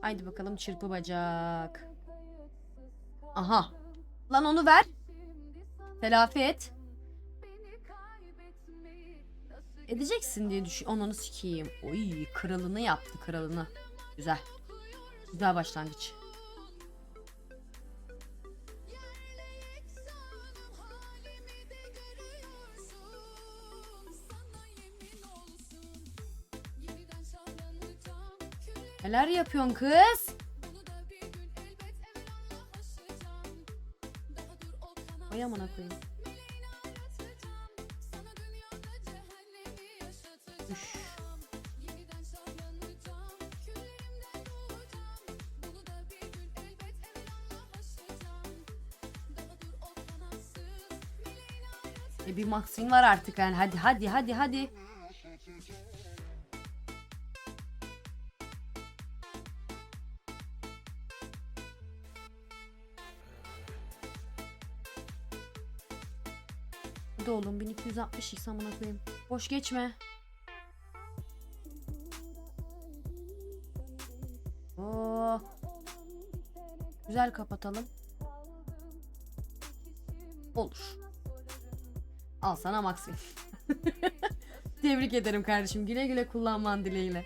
Haydi bakalım çırpı bacak. Aha. Lan onu ver. Telafi et. Edeceksin diye düşün. Onunu sikeyim. Oy kralını yaptı kralını. Güzel. Güzel başlangıç. Neler yapıyorsun kız? Ay amına koyayım. Üş. E bir Maxwin var artık yani. Hadi hadi hadi hadi. Hadi oğlum 1260 x amına koyayım. Boş geçme. Oo. Güzel kapatalım. Olur. Al sana Maxim. Tebrik ederim kardeşim. Güle güle kullanman dileğiyle.